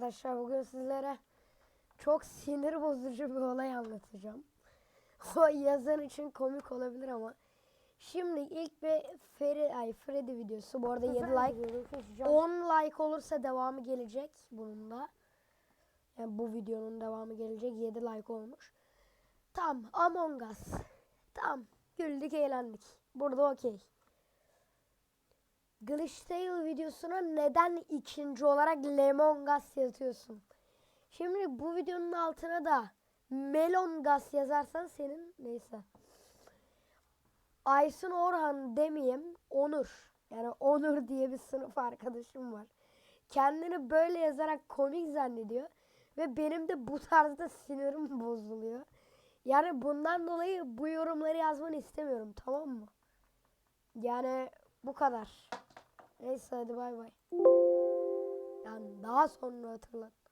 arkadaşlar bugün sizlere çok sinir bozucu bir olay anlatacağım. O yazan için komik olabilir ama. Şimdi ilk bir Feri, ay Freddy videosu. Bu arada 7 like. 10 like olursa devamı gelecek bunun da. Yani bu videonun devamı gelecek. 7 like olmuş. Tam Among Us. Tam güldük eğlendik. Burada okey. Glitchtail videosuna neden ikinci olarak Lemon Gas yazıyorsun? Şimdi bu videonun altına da Melon Gas yazarsan senin neyse. Aysun Orhan demeyeyim Onur. Yani Onur diye bir sınıf arkadaşım var. Kendini böyle yazarak komik zannediyor. Ve benim de bu tarzda sinirim bozuluyor. Yani bundan dolayı bu yorumları yazmanı istemiyorum tamam mı? Yani bu kadar. Neyse hadi bay bay. Yani daha sonra hatırlat.